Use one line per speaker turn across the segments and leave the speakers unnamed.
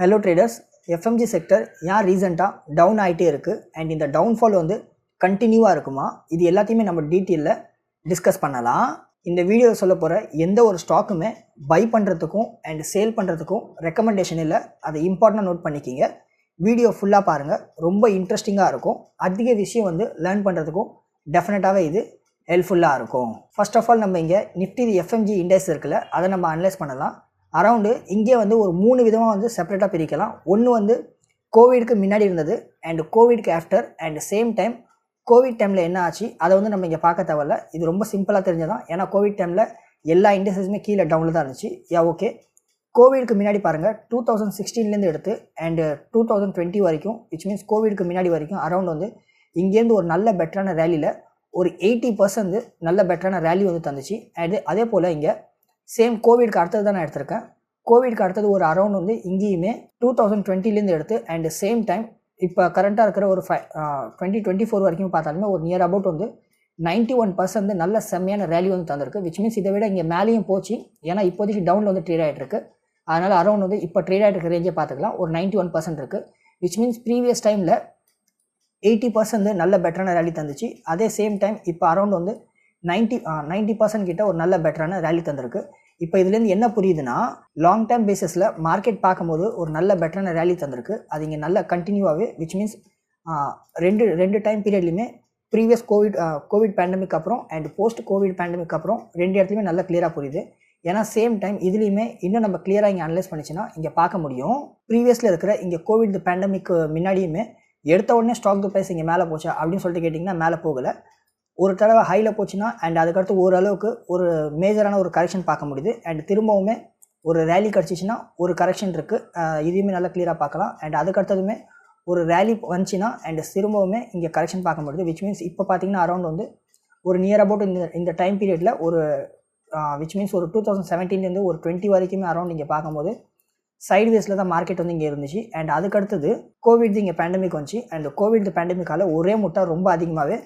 Hello traders FMG sector ஏன் ரீசெண்டாக down ஆகிட்டே இருக்குது அண்ட் இந்த டவுன்ஃபால் வந்து கண்டினியூவாக இருக்குமா? இது எல்லாத்தையுமே நம்ம டீட்டெயிலில் டிஸ்கஸ் பண்ணலாம். இந்த வீடியோவில் சொல்ல போகிற எந்த ஒரு ஸ்டாக்குமே பை பண்ணுறதுக்கும் அண்ட் சேல் பண்ணுறதுக்கும் ரெக்கமெண்டேஷன் இல்லை. அதை இம்பார்ட்டண்டாக நோட் பண்ணிக்கிங்க. வீடியோ ஃபுல்லாக பாருங்கள் ரொம்ப இன்ட்ரெஸ்டிங்காக இருக்கும். அதிக விஷயம் வந்து லேர்ன் பண்ணுறதுக்கும் டெஃபினட்டாகவே இது ஹெல்ப்ஃபுல்லாக இருக்கும். ஃபர்ஸ்ட் ஆஃப் ஆல் நம்ம இங்கே நிஃப்டி எஃப்எம்ஜி இண்டெக்ஸ் இருக்குல்ல அதை நம்ம அனலைஸ் பண்ணலாம். அரவுண்டு இங்கே வந்து ஒரு மூணு விதமாக வந்து செப்பரேட்டாக பிரிக்கலாம். ஒன்று வந்து கோவிடுக்கு முன்னாடி இருந்தது and கோவிடுக்கு after and same time covid டைமில் என்ன ஆச்சு அதை வந்து நம்ம இங்கே பார்க்க தேவையில்ல. இது ரொம்ப சிம்பிளாக தெரிஞ்சதான் ஏன்னா கோவிட் டைமில் எல்லா இண்டஸ்ட்ரீஸுமே கீழே டவுனில் தான் இருந்துச்சு. யா ஓகே கோவிடுக்கு முன்னாடி பாருங்கள் டூ தௌசண்ட் சிக்ஸ்டீன்லேருந்து எடுத்து அண்டு டூ தௌசண்ட் டுவெண்ட்டி வரைக்கும் விச் மீன்ஸ் கோவிடுக்கு முன்னாடி வரைக்கும் அரௌண்ட் வந்து இங்கேருந்து ஒரு நல்ல பெட்டரான ரேலியில் ஒரு எயிட்டி பர்சன்ட் நல்ல பெட்டரான ரேலி வந்து தந்துச்சு. அண்ட் அதே போல் இங்கே சேம் கோவிட்க்கு அடுத்தது தான் நான் எடுத்திருக்கேன். கோவிட்க்கு அடுத்தது ஒரு அரௌண்ட் வந்து இங்கேயுமே டூ தௌசண்ட் டுவெண்ட்டிலேருந்து எடுத்து அண்ட் சேம் டைம் இப்போ கரண்ட்டாக இருக்கிற ஒரு ஃபை டுவெண்ட்டி டுவெண்ட்டி ஃபோர் வரைக்கும் பார்த்தாலுமே ஒரு நியர் அபவுட் வந்து நைன்ட்டி ஒன் பர்சன்ட் நல்ல செம்மையான ரேலி வந்து தந்திருக்கு விச் மீன்ஸ் இதை விட இங்கே மேலேயும் போச்சு. ஏன்னா இப்போதைக்கு டவுனில் வந்து ட்ரேட் ஆகிட்டு இருக்கு அதனால் அரௌண்ட் வந்து இப்போ ட்ரேட் ஆகிட்டு இருக்க ரேஞ்சை பார்த்துக்கலாம். ஒரு நைன்ட்டி ஒன் பர்சன்ட் இருக்குது விச் மீன்ஸ் ப்ரீவியஸ் டைமில் எயிட்டி பர்சன்ட் நல்ல பெட்டரான ரேலி தந்துச்சு. அதே சேம் டைம் இப்போ அரௌண்ட் வந்து நைன்ட்டி நைன்ட்டி பர்சன்ட் கிட்ட ஒரு நல்ல பெட்டரான ரேலி தந்திருக்கு. இப்போ இதுலேருந்து என்ன புரியுதுன்னா லாங் டேர்ம் பேசிஸில் மார்க்கெட் பார்க்கும்போது ஒரு நல்ல பெட்டரான ரேலி தந்திருக்கு. அது இங்கே நல்ல கண்டினியூவாகவே விச் மீன்ஸ் ரெண்டு ரெண்டு டைம் பீரியட்லையுமே ப்ரீவியஸ் கோவிட் கோவிட் பேண்டமிக் அப்புறம் அண்ட் போஸ்ட் கோவிட் பேண்டமிக் அப்புறம் ரெண்டு இடத்துலையுமே நல்லா கிளியராக புரியுது. ஏன்னா சேம் டைம் இதுலேயுமே இன்னும் நம்ம கிளியராக இங்கே அனலைஸ் பண்ணிச்சுன்னா இங்கே பார்க்க முடியும். ப்ரீவியஸில் இருக்கிற இங்கே கோவிட் பேண்டமிக் முன்னாடியுமே எடுத்த உடனே ஸ்டாக் ப்ரைஸ் இங்கே மேலே போச்சா அப்படின்னு சொல்லிட்டு கேட்டிங்கன்னா மேலே போகலை. ஒரு தடவை ஹையில் போச்சுன்னா அண்ட் அதுக்கடுத்து ஓரளவுக்கு ஒரு மேஜரான ஒரு கரெக்ஷன் பார்க்க முடியுது. அண்ட் திரும்பவுமே ஒரு ரேலி கிடச்சிச்சின்னா ஒரு கரெக்ஷன் இருக்குது இதையுமே நல்லா கிளியராக பார்க்கலாம். அண்ட் அதுக்கடுத்ததுமே ஒரு ரேலி வந்துச்சுன்னா அண்ட் திரும்பவுமே இங்கே கரெக்ஷன் பார்க்க முடியுது. விச் மீன்ஸ் இப்போ பார்த்தீங்கன்னா அரௌண்ட் வந்து ஒரு நியர் அபவுட் இந்த இந்த டைம் பீரியடில் ஒரு விச் மீன்ஸ் ஒரு டூ தௌசண்ட் செவன்டீன்லேருந்து ஒரு டுவெண்ட்டி வரைக்குமே அரௌண்ட் இங்கே பார்க்கும்போது சைடு வேஸில் தான் மார்க்கெட் வந்து இங்கே இருந்துச்சு. அண்ட் அதுக்கடுத்தது கோவிட் இங்கே பேண்டமிக் வந்துச்சு. அண்ட் கோவிட் பேண்டமிக்கால் ஒரே முட்டை ரொம்ப அதிகமாகவே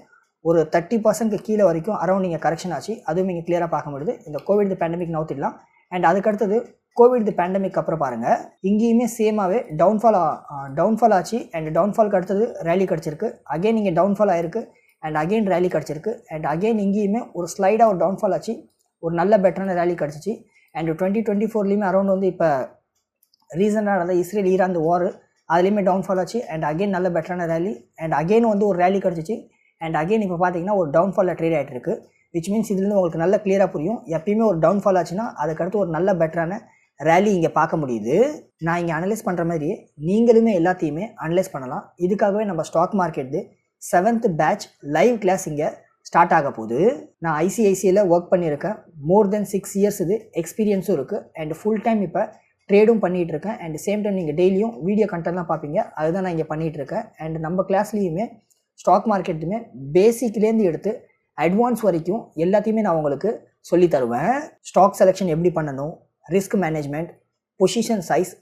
ஒரு தேர்ட்டி பர்சன்ட்க்கு கீழே வரைக்கும் அரௌண்ட் நீங்கள் கரெக்ஷன் ஆச்சு. அதுவும் நீங்கள் கிளியராக பார்க்க முடியுது. இந்த கோவிட் பேண்டமிக் நவுத்திடலாம் அண்ட் அதுக்கடுத்தது கோவிட் பேண்டமிக் அப்புறம் பாருங்கள் இங்கேயுமே சேமாகவே டவுன்ஃபால் டவுன்ஃபால் ஆச்சு. அண்ட் டவுன்ஃபால்க்கு அடுத்தது ரேலி கிடச்சிருக்கு. அகைன் இங்கே டவுன்ஃபால் ஆயிருக்கு. அண்ட் அகைன் ரேலி கிடச்சிருக்கு. அண்ட் அகைன் இங்கேயுமே ஒரு ஸ்லைடாக ஒரு டவுன்ஃபால் ஆச்சு. ஒரு நல்ல பெட்டரான ரேலி கிடச்சிச்சு. அண்ட் டுவெண்ட்டி டுவெண்ட்டி ஃபோர்லேயுமே அரௌண்ட் வந்து இப்போ ரீசெண்டாக நடந்த இஸ்ரேல் ஈரான் வார் அதுலேயுமே டவுன்ஃபால் ஆச்சு. அண்ட் அகைன் நல்ல பெட்டரான ரேலி அண்ட் அகெயின் வந்து ஒரு ரேலி கிடச்சிச்சு. அண்ட் அகைன் இப்போ பார்த்தீங்கன்னா ஒரு டவுன்ஃபாலில் ட்ரேட் ஆகிட்டு இருக்குது விச் மீன்ஸ் இதுலேருந்து உங்களுக்கு நல்ல கிளியராக புரியும். எப்பயுமே ஒரு டவுன்ஃபால் ஆச்சுன்னா அதுக்கடுத்து ஒரு நல்ல பெட்டரான ரேலி இங்கே பார்க்க முடியுது. நான் இங்கே அனலைஸ் பண்ணுற மாதிரி நீங்களுமே எல்லாத்தையுமே அனலைஸ் பண்ணலாம். இதுக்காகவே நம்ம stock market seventh batch live class இங்கே ஸ்டார்ட் ஆக போகுது. நான் ஐசிஐசியில் ஒர்க் பண்ணியிருக்கேன். மோர் தென் சிக்ஸ் இயர்ஸ் இது எக்ஸ்பீரியன்ஸும் இருக்குது அண்ட் ஃபுல் டைம் இப்போ ட்ரேடும் பண்ணிகிட்டு இருக்கேன். அண்ட் சேம் டைம் நீங்கள் டெய்லியும் வீடியோ கண்டென்ட்லாம் பார்ப்பீங்க. அதுதான் நான் இங்கே பண்ணிகிட்டு இருக்கேன். அண்ட் நம்ம கிளாஸ்லேயுமே ஸ்டாக் மார்க்கெட்டுமே பேசிக்லேருந்து எடுத்து அட்வான்ஸ் வரைக்கும் எல்லாத்தையுமே நான் உங்களுக்கு சொல்லி தருவேன் ஸ்டாக் செலெக்ஷன் எப்படி பண்ணணும் risk management position size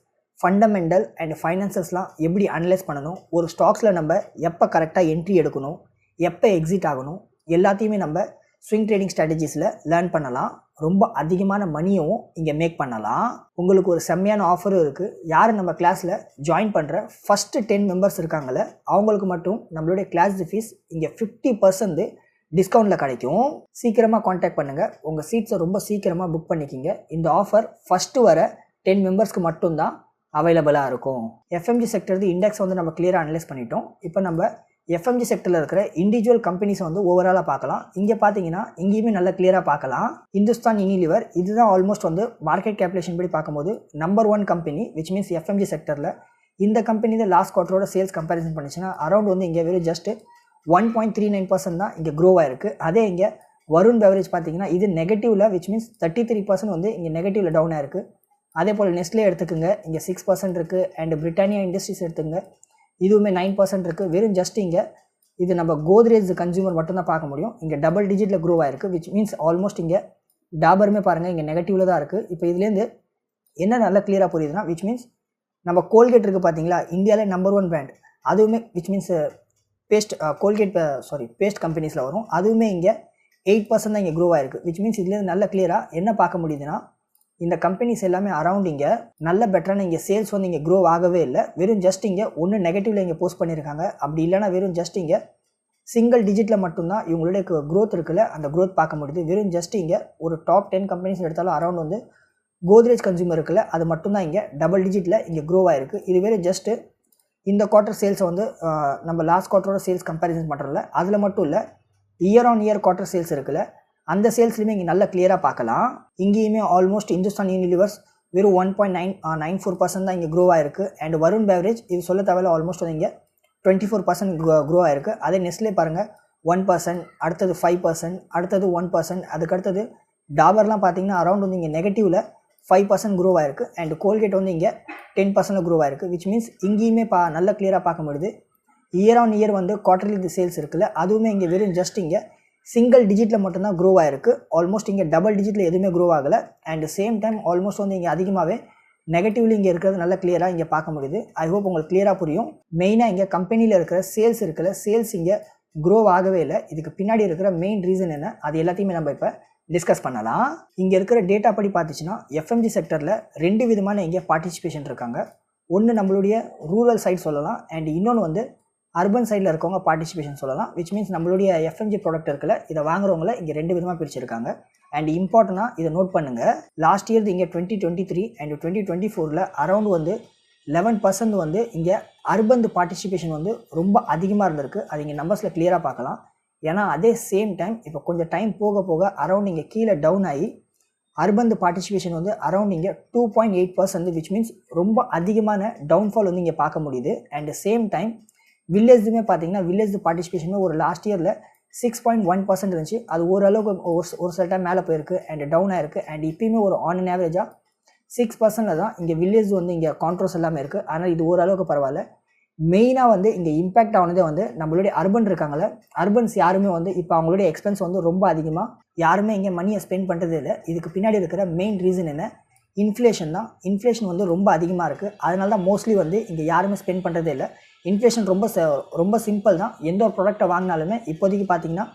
fundamental and ஃபைனான்சஸ்லாம் எப்படி அனலைஸ் பண்ணணும் ஒரு ஸ்டாக்ஸில் நம்ம எப்போ கரெக்டாக என்ட்ரி எடுக்கணும் எப்போ எக்ஸிட் ஆகணும் எல்லாத்தையுமே நம்ம ஸ்விங் ட்ரேடிங் ஸ்ட்ராட்டஜிஸில் லேர்ன் பண்ணலாம். ரொம்ப அதிகமான மணியும் இங்கே மேக் பண்ணலாம். உங்களுக்கு ஒரு செம்மையான ஆஃபரும் இருக்குது யார் நம்ம கிளாஸில் ஜாயின் பண்ணுற ஃபஸ்ட்டு டென் மெம்பர்ஸ் இருக்காங்களே அவங்களுக்கு மட்டும் நம்மளுடைய கிளாஸ் ஃபீஸ் இங்கே ஃபிஃப்டி பர்சன்ட் டிஸ்கவுண்ட்டில் கிடைக்கும். சீக்கிரமாக காண்டாக்ட் பண்ணுங்கள் உங்கள் சீட்ஸை ரொம்ப சீக்கிரமாக புக் பண்ணிக்கிங்க. இந்த ஆஃபர் ஃபஸ்ட்டு வர டென் மெம்பர்ஸ்க்கு மட்டும்தான் அவைலபிளாக இருக்கும். எஃப்எம்ஜி செக்டர் இண்டெக்ஸ் வந்து நம்ம கிளியராக அனலைஸ் பண்ணிட்டோம். இப்போ நம்ம எஃப்எம்ஜி செக்டரில் இருக்கிற இண்டிவிஜுவல் கம்பெனிஸை வந்து ஓவராலாக பார்க்கலாம். இங்கே பார்த்தீங்கன்னா இங்கேயுமே நல்லா கிளியராக பார்க்கலாம். இந்துஸ்தான் யூனிலிவர் இதுதான் ஆல்மோஸ்ட் வந்து மார்க்கெட் கேப்புலேஷன் படி பார்க்கும்போது number one company which means FMCG செக்டரில் இந்த கம்பெனி தான் லாஸ்ட் குவார்ட்டரோட சேல்ஸ் கம்பேரிசன் பண்ணிச்சுன்னா அரௌண்ட் வந்து இங்கே வெறும் just one point three nine percent தான் இங்கே க்ரோ ஆயிருக்கு. அதே இங்கே வருண் பெவரேஜ் பார்த்தீங்கன்னா இது நெகட்டிவில் which means thirty three percent வந்து இங்கே நெகட்டிவில் டவுன் ஆயிருக்கு. அதே போல் நெஸ்ட்லே எடுத்துக்கோங்க இங்கே சிக்ஸ் பர்சன்ட் இருக்குது அண்ட் பிரிட்டானியா இண்டஸ்ட்ரீஸ் எடுத்துங்க இதுவுமே நைன் பர்சன்ட் இருக்குது வெறும் ஜஸ்ட் இங்கே இது நம்ம கோத்ரேஜ் கன்சூமர் மட்டும்தான் பார்க்க முடியும். இங்கே டபுள் டிஜிட்டில் க்ரோ ஆயிருக்கு விச் மீன்ஸ் ஆல்மோஸ்ட் இங்கே டாபருமே பாருங்கள் இங்கே நெகட்டிவில் தான் இருக்குது இப்போ இதுலேருந்து என்ன நல்லா கிளியராக புரியுதுன்னா விச் மீன்ஸ் நம்ம கோல்கேட் இருக்குது பார்த்தீங்களா இந்தியாவில் நம்பர் ஒன் பிராண்ட் அதுவுமே which means paste Colgate sorry paste கம்பெனிஸில் வரும். அதுவுமே இங்கே எயிட் பர்சன்ட் தான் இங்கே க்ரோ ஆயிருக்கு. விச் மீன்ஸ் இதுலேருந்து நல்ல கிளியராக என்ன பார்க்க முடியுதுன்னா இந்த கம்பெனிஸ் எல்லாமே அரவுண்ட் இங்கே நல்ல பெட்டரான இங்கே சேல்ஸ் வந்து இங்கே க்ரோ ஆகவே இல்லை. வெறும் ஜஸ்ட் இங்கே ஒன்று நெகட்டிவில் இங்கே போஸ்ட் பண்ணியிருக்காங்க அப்படி இல்லைனா வெறும் ஜஸ்ட் இங்கே சிங்கிள் டிஜிட்டில் மட்டும்தான் இவங்களுடைய க்ரோத் இருக்குல்ல அந்த க்ரோத் பார்க்க முடியுது. வெறும் ஜஸ்ட் இங்கே ஒரு டாப் டென் கம்பெனிஸ் எடுத்தாலும் அரௌண்ட் வந்து கோத்ரேஜ் கன்சூமர் இருக்குல்ல அது மட்டும்தான் இங்கே டபுள் டிஜிட்டில் இங்கே க்ரோ ஆகிருக்கு இது வெறும் ஜஸ்ட்டு இந்த குவார்ட்டர் சேல்ஸை வந்து நம்ம லாஸ்ட் குவார்ட்டரோட சேல்ஸ் கம்பேரிசன் பண்ணுறல அதில் மட்டும் இல்லை year on year quarter sales இருக்குல்ல அந்த சேல்ஸ்லையுமே இங்கே நல்லா கிளியராக பார்க்கலாம். இங்கேயுமே ஆல்மோஸ்ட் இந்துஸ்தான் யூனிலிவர்ஸ் வெறும் one point nine nine four percent தான் இங்கே க்ரோ ஆயிருக்கு. அண்ட் வருண் பேவரேஜ் இது சொல்ல தேவையில்ல ஆல்மோஸ்ட் வந்து இங்கே டுவெண்ட்டி ஃபோர் பர்சன்ட் க்ரோ ஆயிருக்கு. அதே நெஸ்லே பாருங்கள் ஒன் பர்சன்ட் அடுத்தது ஃபைவ் பர்சன்ட் அடுத்தது ஒன் பர்சன்ட் அதுக்கு அடுத்தது டாபர்லாம் பார்த்தீங்கன்னா அரௌண்ட் வந்து இங்கே நெகட்டிவில் ஃபைவ் பர்சன்ட் க்ரோ ஆயிருக்கு. அண்ட் கோல்கேட் வந்து இங்கே டென் பர்சன்ட் க்ரோ ஆயிருக்கு விச் மீன்ஸ் இங்கேயுமே பா நல்லா கிளியராக பார்க்க முடியுது. இயர் ஆன் இயர் வந்து குவார்டர்லி சேல்ஸ் இருக்குல்ல அதுவுமே இங்கே வெறும் ஜஸ்ட் இங்கே சிங்கிள் டிஜிட்டில் மட்டும்தான் க்ரோ ஆயிருக்கு. ஆல்மோஸ்ட் இங்கே டபுள் டிஜிட்டில் எதுவுமே க்ரோ ஆகலை. அண்ட் சேம் டைம் ஆல்மோஸ்ட் வந்து இங்கே அதிகமாகவே நெகட்டிவ்லி இங்கே இருக்கிறது நல்லா கிளியராக இங்கே பார்க்க முடியுது. ஐ ஹோப் உங்களுக்கு கிளியராக புரியும். மெயினாக இங்கே கம்பெனியில் இருக்கிற சேல்ஸ் இருக்கிற சேல்ஸ் இங்கே க்ரோ ஆகவே இல்லை. இதுக்கு பின்னாடி இருக்கிற மெயின் ரீசன் என்ன? அது எல்லாத்தையுமே நம்ம இப்போ டிஸ்கஸ் பண்ணலாம். இங்கே இருக்கிற டேட்டா படி பார்த்துச்சுன்னா எஃப்எம்ஜி செக்டரில் ரெண்டு விதமான இங்கே பார்ட்டிசிபேஷன் இருக்காங்க. ஒன்று நம்மளுடைய ரூரல் சைட் சொல்லலாம். அண்ட் இன்னொன்று வந்து அர்பன் சைடில் இருக்கவங்க பார்ட்டிசிபேஷன் சொல்லலாம் விச் மீன்ஸ் நம்மளுடைய எஃப்எம்ஜி ப்ராடக்ட் இருக்குல்ல இதை வாங்குறவங்கள இங்கே ரெண்டு விதமாக பிரிச்சிருக்காங்க. அண்ட் இம்பார்ட்டனாக இதை நோட் பண்ணுங்கள் லாஸ்ட் இயர் இங்கே twenty twenty three and twenty twenty ஃபோரில் அரௌண்ட் வந்து லெவன் பர்சன்ட் வந்து இங்கே அர்பன் பார்ட்டிசிபேஷன் வந்து ரொம்ப அதிகமாக இருந்திருக்கு. அது இங்கே நம்பர்ஸில் கிளியராக பார்க்கலாம். ஏன்னா அதே சேம் டைம் இப்போ கொஞ்சம் டைம் போக போக அரௌண்ட் இங்கே கீழே டவுன் ஆகி அர்பன் பார்ட்டிசிபேஷன் வந்து அரௌண்ட் இங்கே two point eight percent which means ரொம்ப அதிகமான டவுன்ஃபால் வந்து இங்கே பார்க்க முடியுது. அண்ட் சேம் டைம் வில்லேஜுமே பார்த்தீங்கன்னா வில்லேஜ் பார்ட்டிசிபேஷனுமே ஒரு லாஸ்ட் இயரில் சிக்ஸ் பாயிண்ட் ஒன் பர்சன்ட் இருந்துச்சு. அது ஓரளவுக்கு ஒரு ஒரு சில டைம் மேலே போயிருக்கு அண்ட் டவுன் ஆயிருக்கு. அண்ட் இப்பயுமே ஒரு ஆன் அன் ஆவரேஜாக சிக்ஸ் பர்சன்டில் தான் இங்கே வில்லேஜ் வந்து இங்கே கான்ட்ரோஸ் எல்லாமே இருக்குது ஆனால் இது ஓரளவுக்கு பரவாயில்ல. மெயினாக வந்து இங்கே இம்பேக்ட் ஆனதே வந்து நம்மளுடைய அர்பன் இருக்காங்கல்ல. அர்பன்ஸ் யாருமே வந்து இப்போ அவங்களுடைய எக்ஸ்பென்ஸ் வந்து ரொம்ப அதிகமாக யாருமே இங்கே மணியை ஸ்பெண்ட் பண்ணுறதே இல்லை. இதுக்கு பின்னாடி இருக்கிற மெயின் ரீசன் என்ன? இன்ஃப்ளேஷன் தான். இன்ஃப்ளேஷன் வந்து ரொம்ப அதிகமாக இருக்குது அதனால தான் மோஸ்ட்லி வந்து இங்கே யாருமே ஸ்பெண்ட் பண்ணுறதே இல்லை. இன்ஃப்ளேஷன் ரொம்ப ச- ரொம்ப சிம்பிள் தான். எந்த ஒரு ப்ராடக்ட்டை வாங்கினாலுமே இப்போதைக்கு பார்த்தீங்கன்னா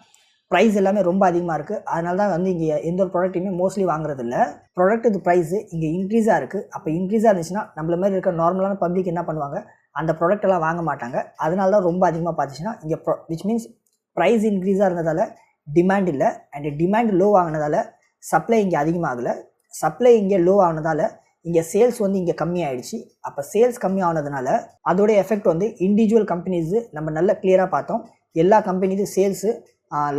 ப்ரைஸ் எல்லாமே ரொம்ப அதிகமாக இருக்குது அதனால தான் வந்து இங்கே எந்த ஒரு ப்ராடக்ட்டையுமே மோஸ்ட்லி வாங்குறது இல்லை. ப்ராடக்ட் இது ப்ரைஸு இங்கே இன்க்ரீஸாக இருக்குது அப்போ இன்க்ரீஸாக இருந்துச்சுன்னா நம்மள மாதிரி இருக்க நார்மலான பப்ளிக் என்ன பண்ணுவாங்க? அந்த ப்ராடக்ட் எல்லாம் வாங்க மாட்டாங்க. அதனால தான் ரொம்ப அதிகமாக பார்த்துச்சுன்னா இங்கே ப்ரொ விச் மீன்ஸ் ப்ரைஸ் இன்க்ரீஸாக இருந்ததால் டிமாண்ட் இல்லை. அண்ட் டிமாண்ட் லோ ஆகினதால சப்ளை இங்கே அதிகமாகலை. சப்ளை இங்கே லோ ஆனதால் இங்கே சேல்ஸ் வந்து இங்கே கம்மியாயிடுச்சு. அப்போ சேல்ஸ் கம்மி ஆனதுனால அதோட எஃபெக்ட் வந்து இண்டிவிஜுவல் கம்பெனிஸு நம்ம நல்ல கிளியராக பார்த்தோம். எல்லா கம்பெனிஸும் சேல்ஸு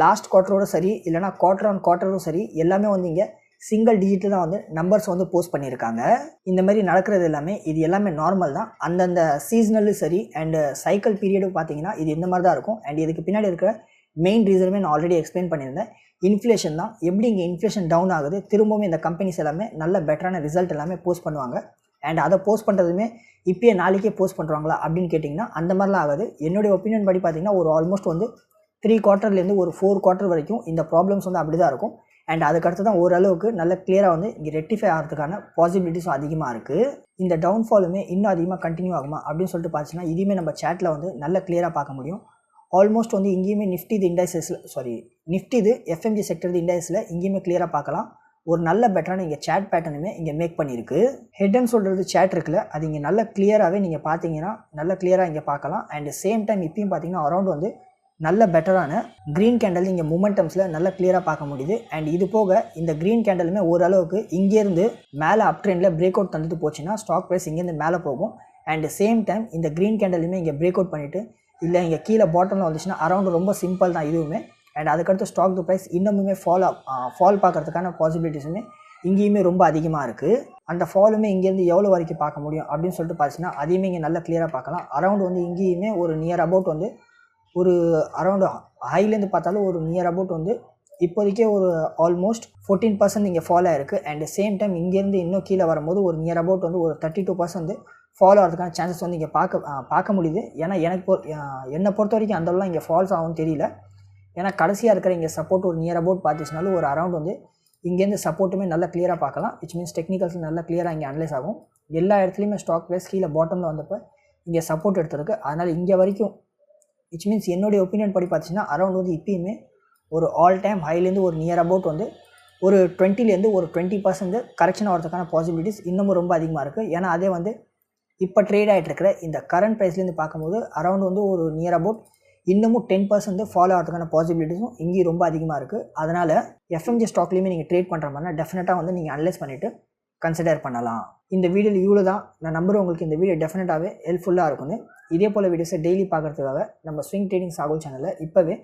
லாஸ்ட் குவார்ட்டரோட சரி இல்லைனா குவார்ட்டர் ஆன் குவார்ட்டரும் சரி எல்லாமே வந்து இங்கே சிங்கிள் டிஜிட்டில் தான் வந்து நம்பர்ஸ் வந்து போஸ்ட் பண்ணியிருக்காங்க. இந்த மாதிரி நடக்கிறது எல்லாமே இது எல்லாமே நார்மல் தான். அந்தந்த சீசனலும் சரி அண்டு சைக்கிள் பீரியடும் பார்த்தீங்கன்னா இது இந்த மாதிரி தான் இருக்கும். அண்ட் இதுக்கு பின்னாடி இருக்கிற மெயின் ரீசனுமே நான் ஆல்ரெடி எக்ஸ்பிளைன் பண்ணியிருந்தேன். இன்ஃப்ளேஷன் தான். எப்படி இங்கே இன்ஃப்ளேஷன் டவுன் ஆகுது திரும்பவும் இந்த கம்பெனிஸ் எல்லாமே நல்ல பெட்டரான ரிசல்ட் எல்லாமே போஸ்ட் பண்ணுவாங்க. அண்ட் அதை போஸ்ட் பண்ணுறதுமே இப்போயே நாளைக்கே போஸ்ட் பண்ணுறாங்களா அப்படின்னு கேட்டிங்கன்னா அந்த மாதிரிலாம் ஆகாது. என்னுடைய ஒப்பீனியன் படி பார்த்தீங்கன்னா ஒரு ஆல்மோஸ்ட் வந்து த்ரீ குவார்ட்டர்லேருந்து ஒரு ஃபோர் குவார்ட்டர் வரைக்கும் இந்த ப்ராப்ளம்ஸ் வந்து அப்படி தான் இருக்கும் அண்ட் அதுக்கடுத்து தான் ஓரளவுக்கு நல்ல கிளியராக வந்து இங்கே ரெக்டிஃபை ஆகிறதுக்கான பாசிபிலிட்டிஸும் அதிகமாக இருக்குது இந்த டவுன்ஃபாலுமே இன்னும் அதிகமாக கண்டினியூ ஆகுமா அப்படின்னு சொல்லிட்டு பார்த்துச்சுன்னா இதுவுமே நம்ம சேட்டில் வந்து நல்ல கிளியராக பார்க்க முடியும். ஆல்மோஸ்ட் வந்து இங்கேயுமே நிஃப்டி இது இண்டஸ்ட்ரீஸில் சாரி நிஃப்டி இது எஃப்எம்ஜி செக்டர் இது இண்டஸ்ட்ரியில் இங்கேயுமே கிளியராக பார்க்கலாம். ஒரு நல்ல பெட்டரான இங்கே சேட் பேட்டர்னுமே இங்கே மேக் பண்ணியிருக்கு. ஹெட்னு சொல்கிறது சேட் இருக்குல்ல அது இங்கே நல்ல கிளியராகவே நீங்கள் பார்த்தீங்கன்னா நல்ல கிளியராக இங்கே பார்க்கலாம். அண்ட் சேம் டைம் இப்பயும் பார்த்தீங்கன்னா அரௌண்ட் வந்து நல்ல பெட்டரான க்ரீன் கேண்டல் இங்கே மூமெண்டம்ஸில் நல்லா கிளியராக பார்க்க முடியுது. அண்ட் இது போக இந்த க்ரீன் கேண்டலுமே ஓரளவுக்கு இங்கேருந்து மேலே அப் ட்ரெண்டில் பிரேக் அவுட் தந்துட்டு போச்சுன்னா ஸ்டாக் ப்ரைஸ் இங்கேருந்து மேலே போகும். அண்ட் சேம் டைம் இந்த க்ரீன் கேண்டலுமே இங்கே பிரேக் அவுட் பண்ணிவிட்டு இல்லை இங்கே கீழே பாட்டமில் வந்துச்சுன்னா அரௌண்ட் ரொம்ப சிம்பிள் தான் இதுவுமே. அண்ட் அதுக்கடுத்து ஸ்டாக் டு ப்ரைஸ் இன்னமுமே ஃபாலோ ஃபால் பார்க்கறதுக்கான பாசிபிலிட்டிஸுமே இங்கேயுமே ரொம்ப அதிகமாக இருக்குது அந்த ஃபாலுமே இங்கேருந்து எவ்வளோ வரைக்கும் பார்க்க முடியும் அப்படின்னு சொல்லிட்டு பார்த்துச்சுன்னா அதையுமே இங்கே நல்லா கிளியராக பார்க்கலாம். அரௌண்ட் வந்து இங்கேயுமே ஒரு நியர் அபவுட் வந்து ஒரு அரௌண்ட் ஹைலேருந்து பார்த்தாலும் ஒரு நியர் அபவுட் வந்து இப்போதைக்கே ஒரு ஆல்மோஸ்ட் ஃபோர்டீன் பர்சன்ட் இங்கே ஃபாலோ ஆயிருக்கு. அண்ட் சேம் டைம் இங்கேருந்து இன்னும் கீழே வரும்போது ஒரு நியர் அபவுட் வந்து ஒரு தேர்ட்டி டூ பர்சன்ட் ஃபாலோ ஆகிறதுக்கான சான்சஸ் வந்து இங்கே பார்க்க பார்க்க முடியுது. ஏன்னா எனக்கு பொ என்னை பொறுத்த வரைக்கும் அந்தளவுலாம் இங்கே ஃபால்ஸ் ஆகும்னு தெரியல. ஏன்னா கடைசியாக இருக்கிற இங்கே சப்போர்ட் ஒரு நியர் அபவுட் பார்த்துச்சுனாலும் ஒரு அரௌண்ட் வந்து இங்கேருந்து சப்போர்ட்டுமே நல்லா கிளியராக பார்க்கலாம். விச் மீன்ஸ் டெக்னிக்கல்ஸ் நல்லா கிளியராக இங்கே அனலைஸ் ஆகும். எல்லா இடத்துலையுமே ஸ்டாக் ப்ரைஸ் கீழே பாட்டமில் வந்தப்போ இங்கே சப்போர்ட் எடுத்திருக்கு அதனால் இங்கே வரைக்கும் விச் மீன்ஸ் என்னுடைய ஒப்பீனியன் படி பார்த்துச்சுன்னா அரௌண்ட் வந்து இப்பயுமே ஒரு ஆல் டைம் ஹைலேருந்து ஒரு நியர் அபவுட் வந்து ஒரு டுவெண்ட்டிலேருந்து ஒரு டுவெண்ட்டி பர்சன்ட் கரெக்ஷன் ஆகிறதுக்கான பாசிபிலிட்டிஸ் இன்னமும் ரொம்ப அதிகமாக இருக்குது ஏன்னா அதே வந்து இப்போ ட்ரேட் ஆகிட்டு இருக்கிற இந்த கரண்ட் ப்ரைஸ்லேருந்து பார்க்கும்போது அரௌண்ட் வந்து ஒரு நியர் அபவுட் இன்னமும் டென் பர்சன்ட் ஃபாலோ ஆகிறதுக்கான பாசிபிலிட்டிஸும் இங்கேயும் ரொம்ப அதிகமாக இருக்குது அதனால் எஃப்எம்ஜி ஸ்டாக்லேயுமே நீங்கள் ட்ரேட் பண்ணுற மாதிரினா டெஃபினட்டாக வந்து நீங்கள் அனலைஸ் பண்ணிவிட்டு கன்சிடர் பண்ணலாம். இந்த வீடியோவில் இவ்வளோ தான். நான் நம்புறேன் உங்களுக்கு இந்த வீடியோ டெஃபினட்டாகவே ஹெல்ப்ஃபுல்லாக இருக்கும்னு. இதே போல் வீடியோஸை டெய்லி பார்க்குறதுக்காக நம்ம ஸ்விங் ட்ரேடிங் சாகுல் சேனலை இப்போவே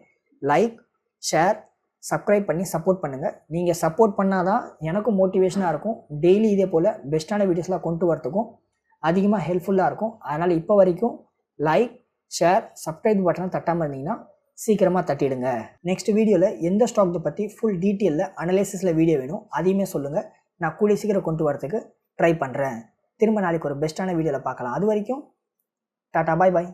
லைக் ஷேர் சப்ஸ்கிரைப் பண்ணி சப்போர்ட் பண்ணுங்கள் நீங்கள் சப்போர்ட் பண்ணால் தான் எனக்கும் மோட்டிவேஷனாக இருக்கும். டெய்லி இதே போல் பெஸ்ட்டான வீடியோஸ்லாம் கொண்டு வரத்துக்கும் அதிகமாக ஹெல்ப்ஃபுல்லாக இருக்கும். அதனால் இப்போ வரைக்கும் லைக் ஷேர் சப்ஸ்கிரைப் பட்டனை தட்டாமல் இருந்தீங்கன்னா சீக்கிரமாக தட்டிடுங்க. நெக்ஸ்ட் வீடியோவில் எந்த ஸ்டாக்கை பற்றி ஃபுல் டீட்டெயிலில் அனலைசிஸில் வீடியோ வேணும் அதையுமே சொல்லுங்கள் நான் கூடிய சீக்கிரம் கொண்டு வரதுக்கு ட்ரை பண்ணுறேன் திரும்ப நாளைக்கு ஒரு பெஸ்ட்டான வீடியோவில் பார்க்கலாம். அது வரைக்கும் டாட்டா பாய் பாய்